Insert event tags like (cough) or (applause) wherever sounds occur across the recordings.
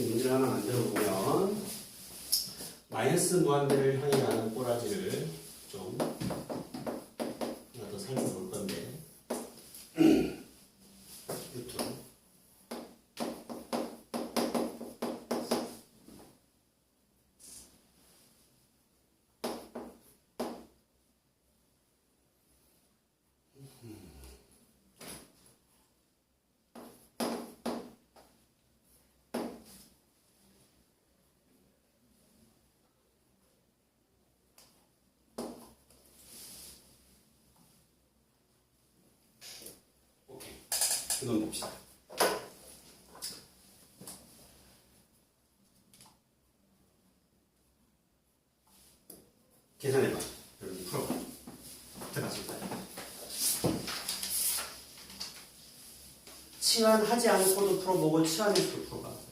문제를 하나 만들어 보면 마이너스 무한대를 향해 가는 꼬라지를 좀 더 살펴볼 건데 루트 오케이 이건 봅시다. 계산해봐. 여러분 풀어봐. 들어갔을까요? 치환하지 않고도 풀어보고 치환해서도 풀어봐.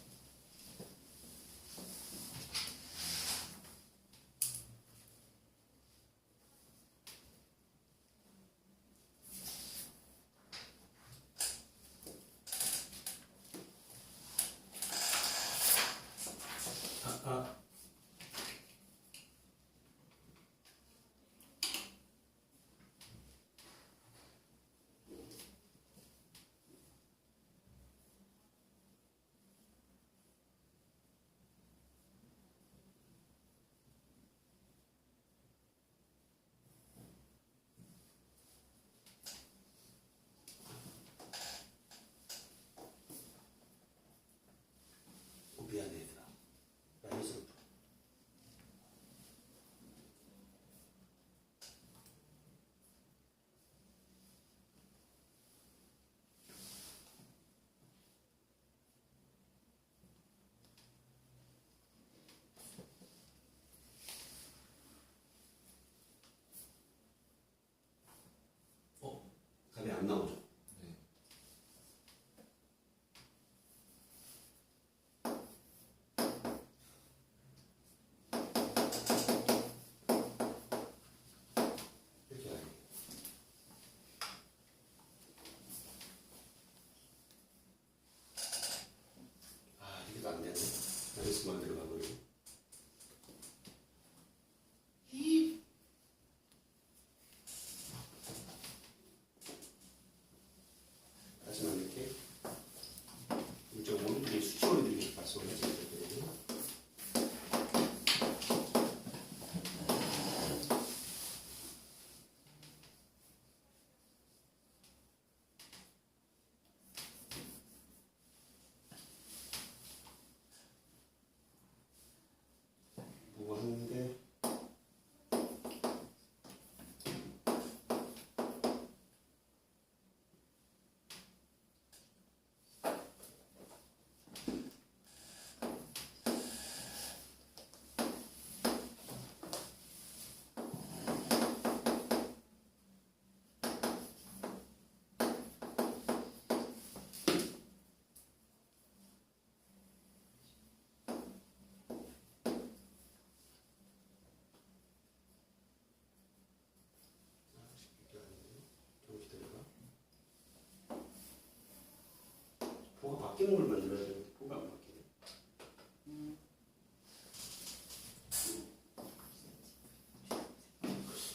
걸 만들어야 되는데 보가 안 바뀌네.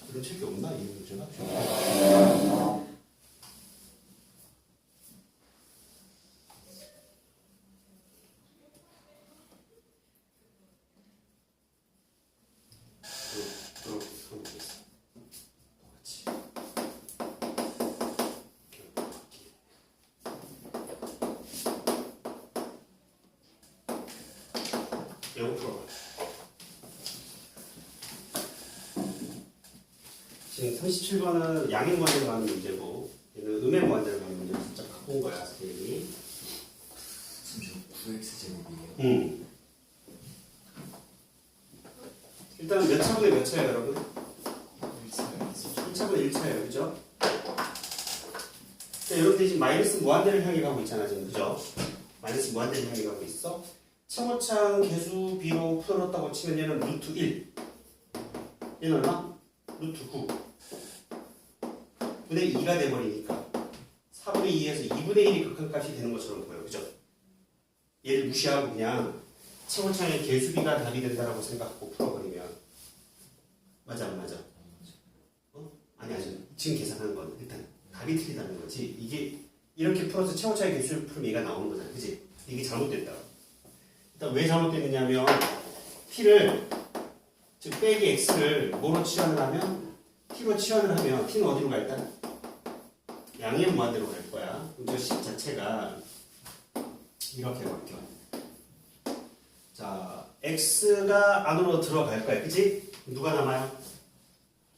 그런 책이 없나 이 문제가? 그렇게 하면 되겠어. 똑같이. 이렇게 바뀌게. 영어 풀어봐. 지금 37번은 양의 무한대로 가는 문제고 얘는 음의 무한대로 가는 문제를 살짝 온 거야 선생님이. 지금 9x 제곱이에요. 음. 일단 몇 차분의 몇 차예요 여러분? 1차분의 1차예요 그죠? 자, 여러분들 지금 마이너스 무한대를 향해 가고 있잖아 지금 그죠? 마이너스 무한대를 향해 가고 있어 청어창 개수 비로 풀어놨다고 치면 얘는 루트 1 얘는 얼마? 루트 9 분의 2가 돼버리니까 4분의 2에서 2분의 1이 극한값이 되는 것처럼 보여 그죠? 얘를 무시하고 그냥 최고창의 개수비가 답이 된다라고 생각하고 풀어버리면 맞아 안 맞아? 어? 아니 아니 지금 계산하는 건 일단 답이 틀리다는 거지 이게 이렇게 풀어서 최고차의 개수를 풀면 얘가 나오는 거잖아 그지? 이게 잘못됐다 일단 왜 잘못됐느냐면 t를 즉 빼기 x를 뭐로 치환을 하면 t로 치환을 하면 t는 어디로 가 일단? 양의 무한대로 갈 거야 그럼 저식 자체가 이렇게 바뀌어 자 x가 안으로 들어갈 거야 그치? 누가 남아요?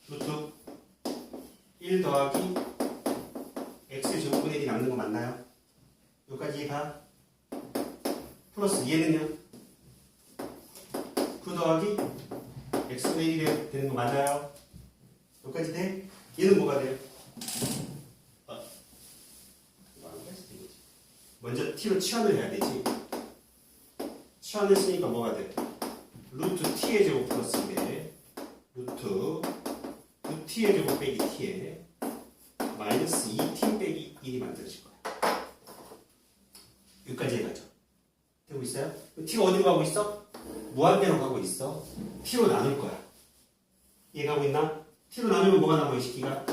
루트 1 더하기 x 제곱분의 1이 남는 거 맞나요? 여기까지 다 플러스 얘는요? 9 더하기 x분의 1이 되는 거 맞아요? 여기까지 돼? 얘는 뭐가 돼요? 아. 먼저 t로 치환을 해야 되지 치환을 했으니까 뭐가 돼? 루트 t의 제곱 플러스 2에 루트 루트 t의 제곱 빼기 t에 마이너스 2t 빼기 1이 만들어질 거야 여기까지 해가죠 되고 있어요? T가 어디로 가고 있어? 무한대로 가고 있어 t로 나눌 거야 이해 가고 있나? t로 나누면 뭐가 남아 이 새끼가?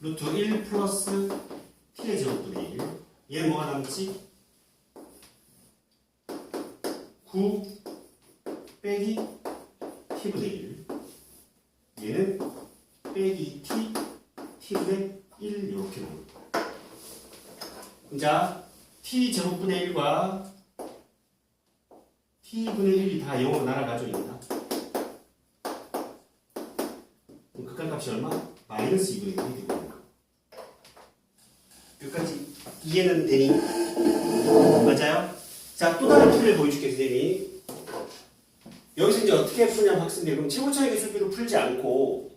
루트 1 플러스 t의 제곱분의 1 얘는 뭐가 남지? 9 빼기 t분의 1 얘는 빼기 t t분의 1 이렇게 거야 자 t 제곱분의 1과 t분의 1이 다 0으로 날아가죠 있나? 그럼 극한 값이 얼마? 마이너스 2분의 1이 되고 있는 거 여기까지 이해는 되니? 맞아요? 자, 또 다른 풀을 보여줄게, 선생님이. 여기서 이제 어떻게 푸냐면 학생들, 그럼 최고차의 개수비로 풀지 않고,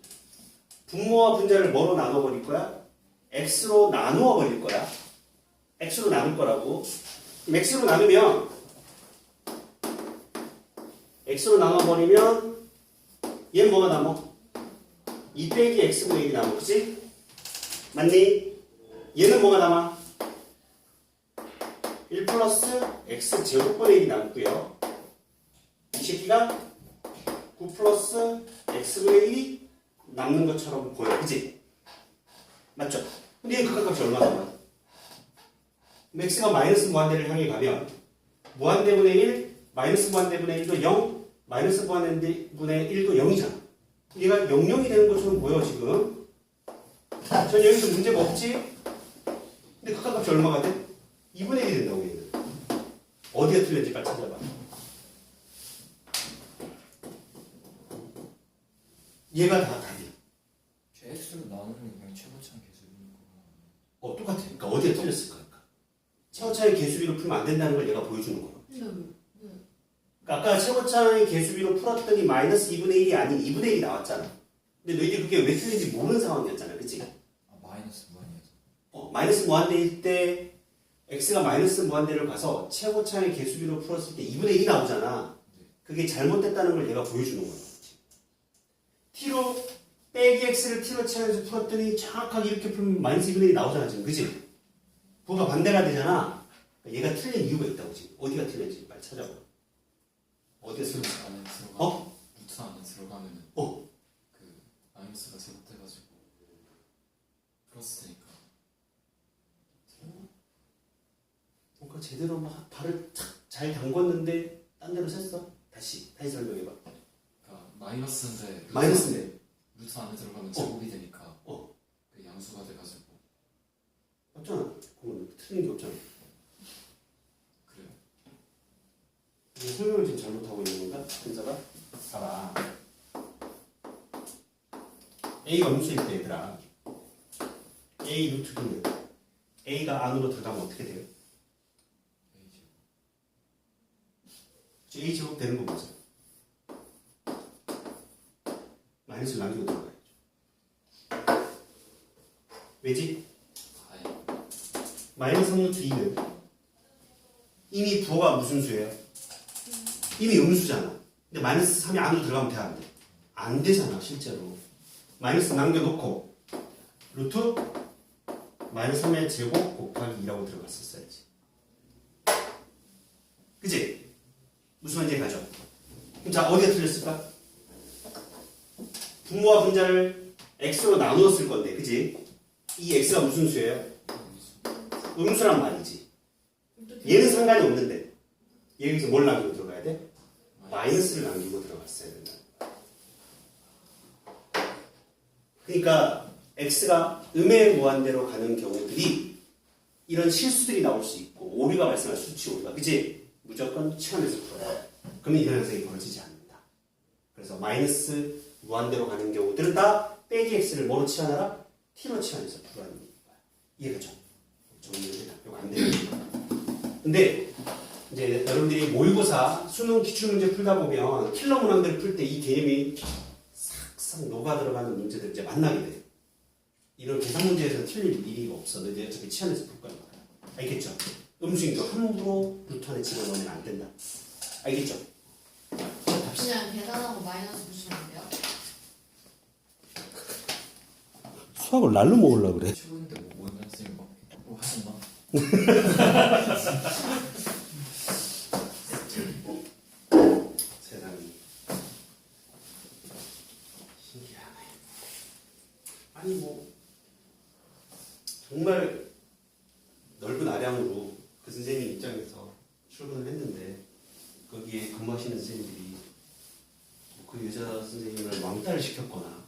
분모와 분자를 뭐로 나눠 버릴 거야? x로 나누어 버릴 거야. x로 나눌 거라고. 그럼 x로 나누면, x로 나눠버리면, 얘는 뭐가 남어? 2 빼기 x분의 1이 남어, 그치? 맞니? 얘는 뭐가 남아? 1 플러스 x 제곱분의 1이 남고요. 이 새끼가 9 플러스 x분의 1이 남는 것처럼 보여. 그지? 맞죠? 근데 이 극한값이 얼마 남아? x가 마이너스 무한대를 향해 가면 무한대분의 1, 마이너스 무한대분의 1도 0, 마이너스 무한대분의 1도 0이잖아. 얘가 00이 되는 것처럼 보여 지금. 전 여기서 문제가 없지? 근데 극한값이 얼마가 돼? 2분의 1이 된다고 얘는. 어디가 틀렸지? 빨리 찾아봐. 얘가 다 답이야. 저 x로 나누면 그냥 최고창 개수인 거. 어, 똑같아. 그러니까 어디가 틀렸을까? 그러니까. 최고차의 개수비로 풀면 안 된다는 걸 얘가 보여주는 거야. 아까 최고차의 개수비로 풀었더니 마이너스 2분의 1이 아닌 2분의 1이 나왔잖아. 근데 너희들이 그게 왜 틀린지 모르는 상황이었잖아. 그치? 아 마이너스 무한이어서. 어, 마이너스 무한대일 때 x가 마이너스 무한대를 가서 최고차의 개수비로 풀었을 때 2분의 1이 나오잖아. 그게 잘못됐다는 걸 얘가 보여주는 거야. t로 빼기 x를 t로 치환해서 풀었더니 정확하게 이렇게 풀면 마이너스 2분의 1이 나오잖아 지금 그지? 그거가 반대가 되잖아. 얘가 틀린 이유가 있다고 지금. 어디가 틀렸지? 빨리 찾아봐. 틀렸어? 안에 들어가. 어? 루트 안에 들어가면은 어. 그 마이너스가 제곱돼가지고 플러스 되니까. 뭔가 제대로 막 발을 착잘 담궜는데 딴 데로 샜어? 다시 다시 설명해봐. 그러니까 마이너스인데 루트 마이너스인데. 안- 루트 안에 들어가면 제곱이 되니까. 어. 그 양수가 돼가지고 맞잖아. 그건 틀린 게 없잖아. 그래요. 이거 설명을 지금 잘못하고 있는 건가? 현자가? 봐봐. A가 음수일 때 얘들아. A 루트 B는 A가 안으로 들어가면 어떻게 돼요? A제곱. A 제곱 되는 거 맞아. 마이너스 남기고 들어가야죠. 왜지? 아예. 마이너스 3루트 2는 이미 부호가 무슨 수예요? 이미 음수잖아. 근데 마이너스 3이 안으로 들어가면 돼, 안 돼? 안 되잖아, 실제로. 마이너스 남겨놓고, 루트 마이너스 3의 제곱 곱하기 2라고 들어갔었어야지. 그지? 무슨 말인지 가죠? 그럼 자 어디가 틀렸을까? 분모와 분자를 x로 나누었을 건데 그지? 이 x가 무슨 수예요? 음수란 말이지 얘는 상관이 없는데 여기서 뭘 돼? 마이너스를 남기고 들어갔어야 된다 그러니까 x가 음의 무한대로 가는 경우들이 이런 실수들이 나올 수 있고 오류가 발생할 수치 오류가 그지? 무조건 치환해서 풀어요 그러면 이런 현상이 벌어지지 않는다 그래서 마이너스 무한대로 가는 경우들은 다 빼기 x를 뭐로 치환하라? t로 치환해서 풀어라는 거야 이해가 죠? 정리가 이거 안 되는 거야 근데 이제 여러분들이 모의고사 수능 기출문제 풀다 보면 킬러 문항들을 풀 때 이 개념이 싹싹 녹아 들어가는 문제들 이제 만나게 돼. 이런 계산 문제에서 틀릴 일이 없어. 너 이제 어차피 치안에서 풀 거야. 알겠죠? 음수인도 함부로 루트 안에 집어넣으면 안 된다. 알겠죠? 그냥 계산하고 마이너스 붙이면 안 돼요? 수학을 날로 먹으려고 그래. 초인데 뭐 원장 쌤이 막뭐 하셨나? (laughs) 세상이 신기하네. 아니 뭐 정말 넓은 아량으로 그 선생님 입장에서 출근을 했는데 거기에 근무하시는 선생님들이 뭐그 여자 선생님을 왕따를 시켰거나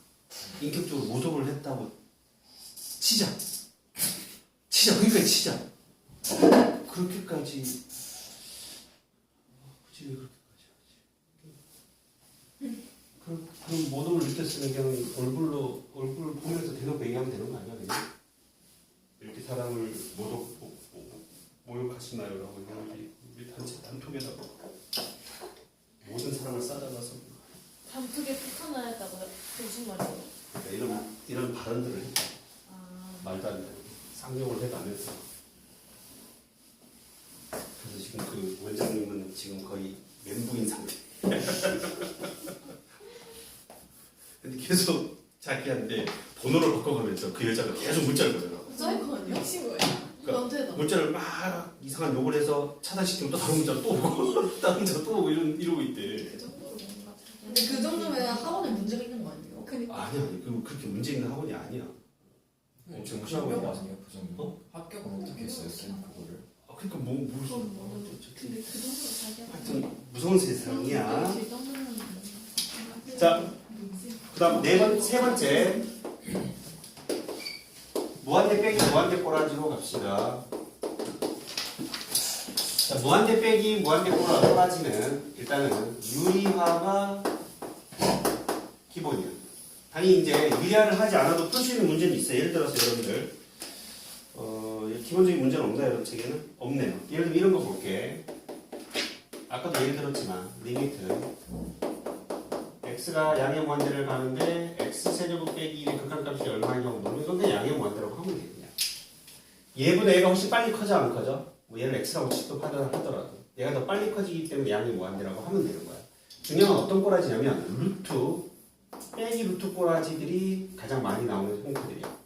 인격적으로 모독을 했다고 치자 치자 그러니까 치자 그렇게까지 왜 그렇게까지 하지? 그, 그 모독을 느꼈으면 그냥 얼굴로 얼굴을 보면서 대놓고 얘기하면 되는 거 아니야 그냥? 이렇게 사람을 모독 모- 모- 모욕하시나요 라고 이렇게 우리 단체 단톡에다가 모든 사람을 싸잡아서 단톡에 폭탄을 했다고요? 그 무슨 말이에요? 그러니까 이런 이런 발언들을 했다. 아, 말도 안 되는 상용을 해가면서 그래서 지금 그 원장님은 지금 거의 멘붕인 상태. (laughs) 근데 계속 자기한테 번호를 바꿔가면서 그 여자가 계속 문자를 보내요. 사이코는요? 친구예요? 너한테도 문자를 막 이상한 욕을 해서 차단시키면 또 다른 문자 또 오고 (laughs) 다른 문자 또 오고 이런 이러고 있대. 그 근데 그 정도면 학원에 문제가 있는 거 아니에요? 그니까 아니야, 그 그렇게 문제 있는 학원이 아니야. 엄청 아니에요 부장님? 어? 합격은 어떻게 했어요 쌤 그거를? 아, 그러니까 뭐 무슨 그건 뭐 근데 그 정도로 자기가 하여튼 무서운 세상이야. 그 정도면 자, 그 다음 네 번, 세 번째 무한대 빼기 무한대 꼬라지로 갑시다. 자, 무한대 빼기 무한대 꼬라 꼬라지는 일단은 유리화가 기본이야. 당연히 이제 유리화를 하지 않아도 풀 수 있는 문제는 있어요. 예를 들어서 여러분들 어, 기본적인 문제는 없나요, 여러분 책에는? 없네요. 예를 들면 이런 거 볼게. 아까도 예를 들었지만 리미트 x가 양의 무한대를 가는데 x 세제곱 빼기 1의 극한값이 얼마냐고 이건 그냥 양의 무한대라고 하면 돼 그냥. 얘보다 얘가 훨씬 빨리 커져 안 커져? 뭐 얘를 x라고 취급하더라 하더라도. 얘가 더 빨리 커지기 때문에 양의 무한대라고 하면 되는 거야. 중요한 건 어떤 꼬라지냐면 루트 빼기 루트 꼬라지들이 가장 많이 나오는 형태들이야.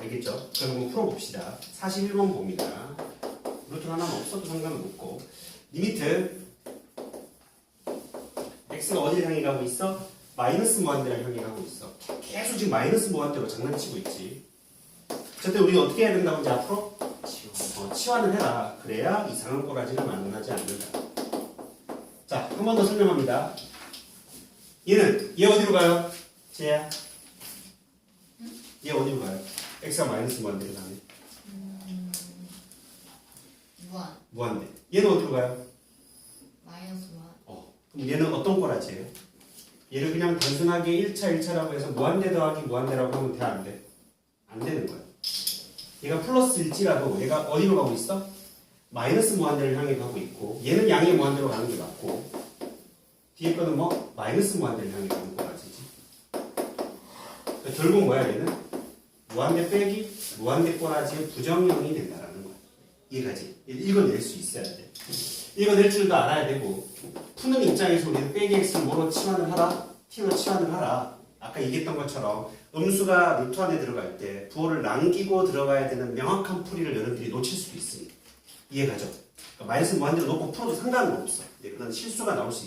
알겠죠? 그럼 한번 풀어봅시다. 41번 봅니다. 루트 하나는 없어도 상관은 없고. 리미트 x가 어디를 향해 가고 있어? 마이너스 무한대를 향해 가고 있어. 계속 지금 마이너스 무한대로 장난치고 있지. 저때 우리가 어떻게 해야 된다고 이제 앞으로? 어, 치환을 해라. 그래야 이상한 꼬라지가 만나지 않는다. 자, 한 번 더 설명합니다. 얘는 얘 어디로 가요? 쟤야. 얘 어디로 가요? x가 마이너스 무한대를 가네. 무한 무한대. 얘는 어디로 가요? 마이너스 무한 얘는 어떤 꼬라지예요? 얘를 그냥 단순하게 1차, 1차라고 해서 무한대 더하기 무한대라고 하면 돼, 안 돼? 안 되는 거야. 얘가 플러스일지라도 얘가 어디로 가고 있어? 마이너스 무한대를 향해 가고 있고 얘는 양의 무한대로 가는 게 맞고 뒤에 거는 뭐? 마이너스 무한대를 향해 가는 꼬라지지. 그러니까 결국 뭐야 얘는? 무한대 빼기 무한대 꼬라지의 부정형이 된다라는 거야. 이해가지? 읽어낼 수 있어야 돼. 읽어낼 줄도 알아야 되고 푸는 입장에서 우리는 빼기 x를 뭐로 치환을 하라? t로 치환을 하라. 아까 얘기했던 것처럼 음수가 루트 안에 들어갈 때 부호를 남기고 들어가야 되는 명확한 풀이를 여러분들이 놓칠 수도 있습니다. 이해가죠? 그러니까 마이너스 무한대로 놓고 풀어도 상관은 없어. 예, 그런 실수가 나올 수 있어.